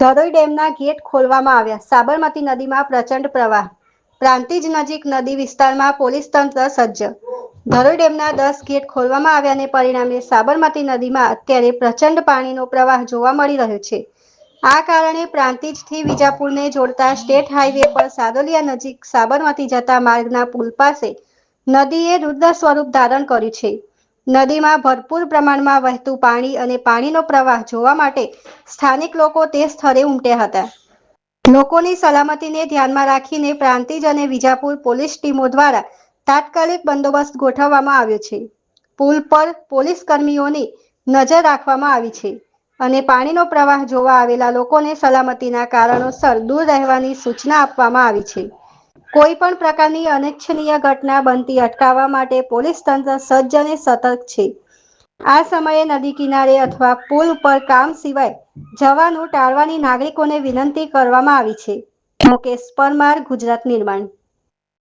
ધરોઈ ડેમના ગેટ ખોલવામાં આવ્યા. સાબરમતી નદીમાં પ્રચંડ પ્રવાહ. પ્રાંતિજ નજીક નદી વિસ્તારમાં પોલીસ તંત્ર સજ્જ. ધરોઈ ડેમના દસ ગેટ ખોલવામાં આવ્યાને પરિણામે સાબરમતી નદીમાં અત્યારે પ્રચંડ પાણીનો પ્રવાહ જોવા મળી રહ્યો છે. આ કારણે પ્રાંતિજથી વિજાપુરને જોડતા સ્ટેટ હાઈવે પર સાદોલિયા નજીક સાબરમતી જતા માર્ગના પુલ પાસે નદીએ રુદ્ર સ્વરૂપ ધારણ કર્યું છે. નદીમાં ભરપૂર પ્રમાણમાં વહેતું પાણી અને પાણીનો પ્રવાહ જોવા માટે સ્થાનિક લોકો તે સ્થળે ઉમટ્યા હતા. લોકોની સલામતીને ધ્યાનમાં રાખીને પ્રાંતિજ અને વિજાપુર પોલીસ ટીમો દ્વારા તાત્કાલિક બંદોબસ્ત ગોઠવવામાં આવ્યો છે. પુલ પર પોલીસ કર્મીઓની નજર રાખવામાં આવી છે અને પાણીનો પ્રવાહ જોવા આવેલા લોકોને સલામતીના કારણોસર દૂર રહેવાની સૂચના આપવામાં આવી છે. કોઈ પણ પ્રકારની અનિચ્છનીય ઘટના બનતી અટકાવવા માટે પોલીસ તંત્ર સજ્જ અને સતર્ક છે. આ સમયે નદી કિનારે અથવા પુલ ઉપર કામ સિવાય જવાનું ટાળવાની નાગરિકોને વિનંતી કરવામાં આવી છે. મુકેશ પરમાર, ગુજરાત નિર્માણ.